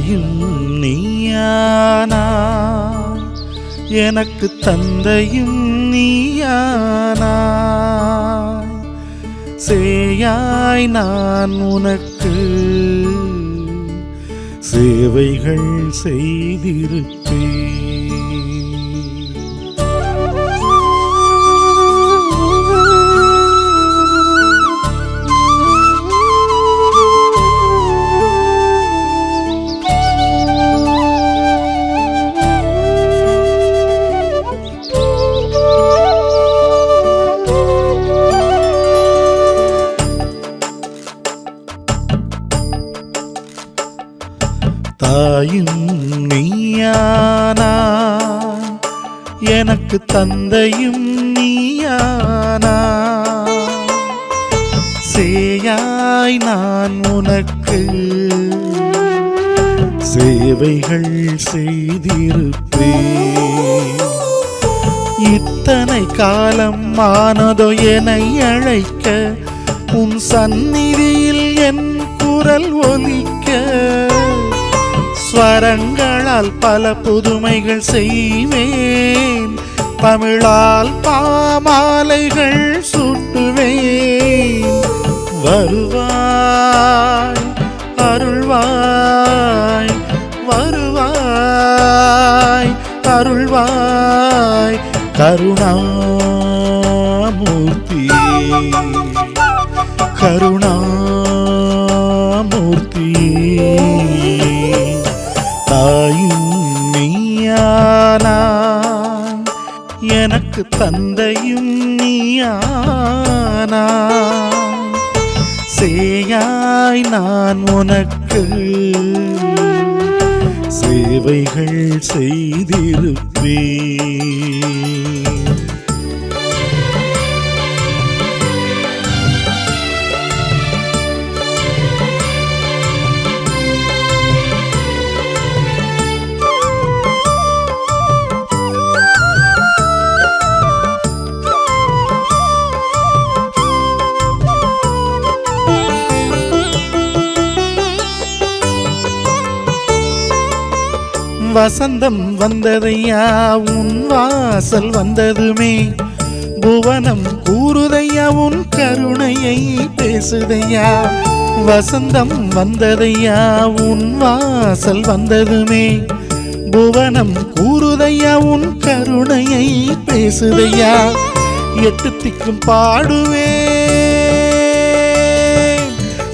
தாயும் நீயானா? எனக்கு தந்தையும் நீயானா? சேயாய் நான் உனக்கு சேவைகள் செய்திருக்க எனக்கு தந்தையும் நீயானா? சேயாய் நான் உனக்கு சேவைகள் செய்திருப்பே இத்தனை காலம் ஆனதோ என்னை அழைக்க உன் சந்நிதியில் என் குரல் ஒலிக்க. ஸ்வரங்களால் பல புதுமைகள் செய்வேன். தமிழால் பாமாலைகள் சுட்டுவேன். வருவாய் அருள்வாய் வருவாய் அருள்வாய் கருணாமூர்த்தி. கருணா தந்தையும் நீயானா? சேயாய் நான் உனக்கு சேவைகள் செய்திருப்பேன். வசந்தம் வந்ததையா? உன் வாசல் வந்ததுமே. புவனம் கூறுதையா? உன் கருணையை பேசுதையா? வசந்தம் வந்ததையா? உன் வாசல் வந்ததுமே. புவனம் கூறுதையா? உன் கருணையை பேசுதையா? எட்டு திக்கும் பாடுவே.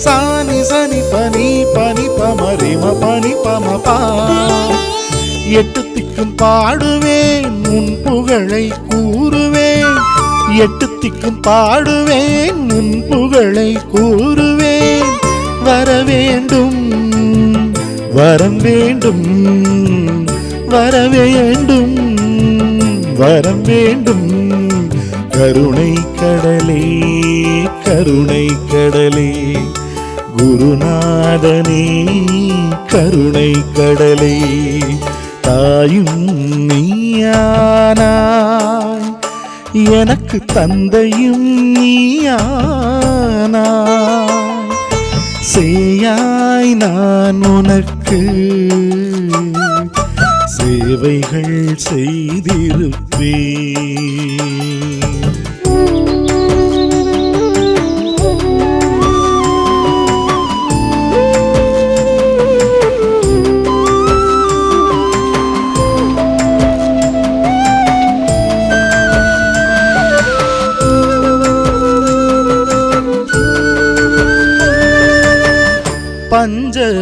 சானி சனி பனி பனி பமரிம எட்டு திக்கும் பாடுவேன் உன் புகழை கூறுவேன். எட்டு திக்கும் பாடுவேன் உன் புகழை கூறுவேன். வர வேண்டும் வரம் வேண்டும் வர வேண்டும் வரம் வேண்டும். கருணை கடலே கருணை கடலே குருநாதனே கருணை கடலே. தாயும் நீயானாய். எனக்கு தந்தையும் நீயானாய். சேயாய் நான் உனக்கு சேவைகள் செய்திருப்பேன்.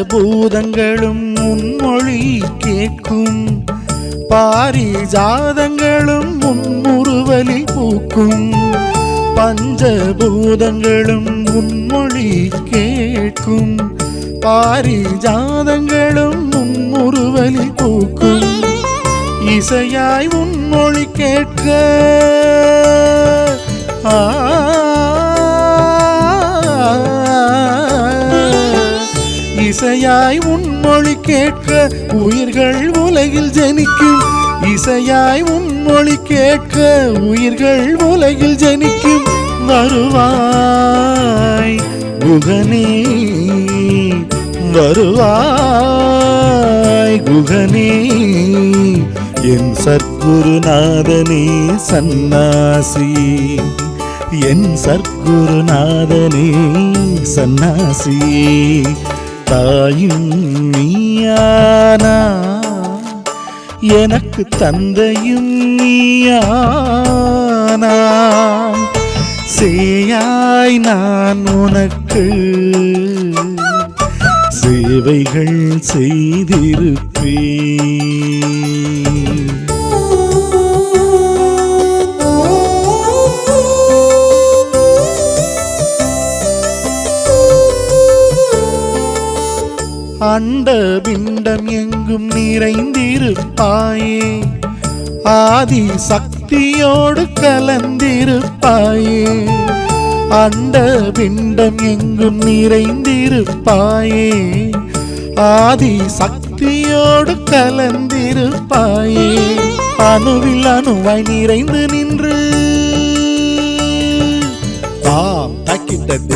பூதங்களும் முன்மொழி கேட்கும். பாரிஜாதங்களும் முன்முறுவலி பூக்கும். பஞ்சபூதங்களும் முன்மொழி கேட்கும். பாரிஜாதங்களும் முன்முறுவலி பூக்கும். இசையாய் உன்மொழி கேட்க இசையாய் உன்மொழி கேட்க உயிர்கள் உலகில் ஜனிக்கும். இசையாய் உன்மொழி கேட்க உயிர்கள் உலகில் ஜனிக்கும். வருவாய் குகனே வருவாய் குகனே என் சற்குருநாதனே சன்னாசி. என் சற்குருநாதனே சன்னாசி. தாயும் நீயானா? எனக்கு தந்தையும் நீயானா? சேயாய் நான் உனக்கு சேவைகள் செய்திருப்பேன். அண்ட பிண்டம் எங்கும் நிறைந்திருப்பாயே. ஆதி சக்தியோடு கலந்திருப்பாயே. அண்ட பிண்டம் எங்கும் நிறைந்திருப்பாயே. ஆதி சக்தியோடு கலந்திருப்பாயே. அணுவில் அணுவாய் நிறைந்து நின்று தாம்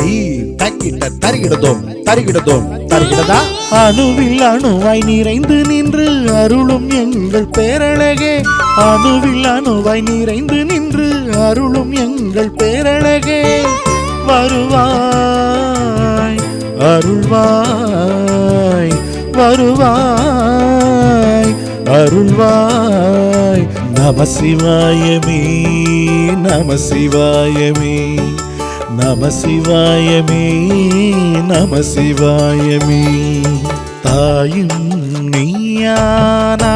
தக்கிட்ட தருகிடதோம் தருகிடதோம் தருகிடதா? அணுவில் அணுவாய் நிறைந்து நின்று அருளும் எங்கள் பேரழகே. அணுவில் அணுவாய் நிறைந்து நின்று அருளும் எங்கள் பேரழகே. வருவாய் அருள்வாய் வருவாய் அருள்வாய். நம சிவாயமே நம சிவாயமே. நம சிவாயமே நம சிவாயமே. தாயும் நீயானா?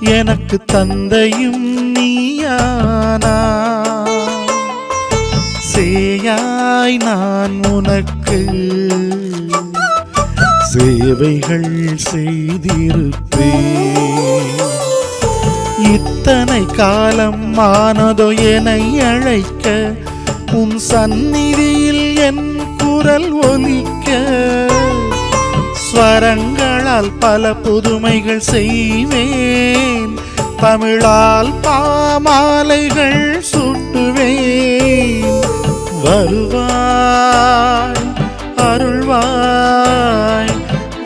எனக்கு தந்தையும் நீயானா? சேயாய் நான் உனக்கு சேவைகள் செய்திருப்பேன். இத்தனை காலம் ஆனதோ என்னை அழைக்க உன் சந்நிதியில் என் குரல் ஒலிக்க. ஸ்வரங்களால் பல புதுமைகள் செய்வேன். தமிழால் பாமாலைகள் சுட்டுவேன். வருவாய் அருள்வாய்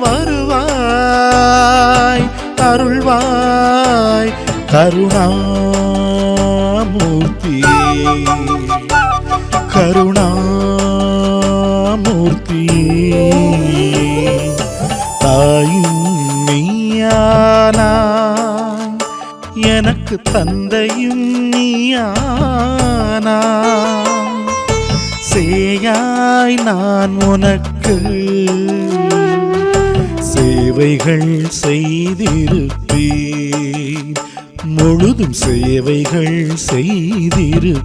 வருவாய் அருள்வாய் கருணாமூர்த்தி. கருணாமூர்த்தி தாயும் நீயானா எனக்கு தந்தையும் நீயானா சேயாய் நான் உனக்கு சேவைகள் செய்திருப்பேன். முழுதும் சேவைகள் செய்திருப்பேன்.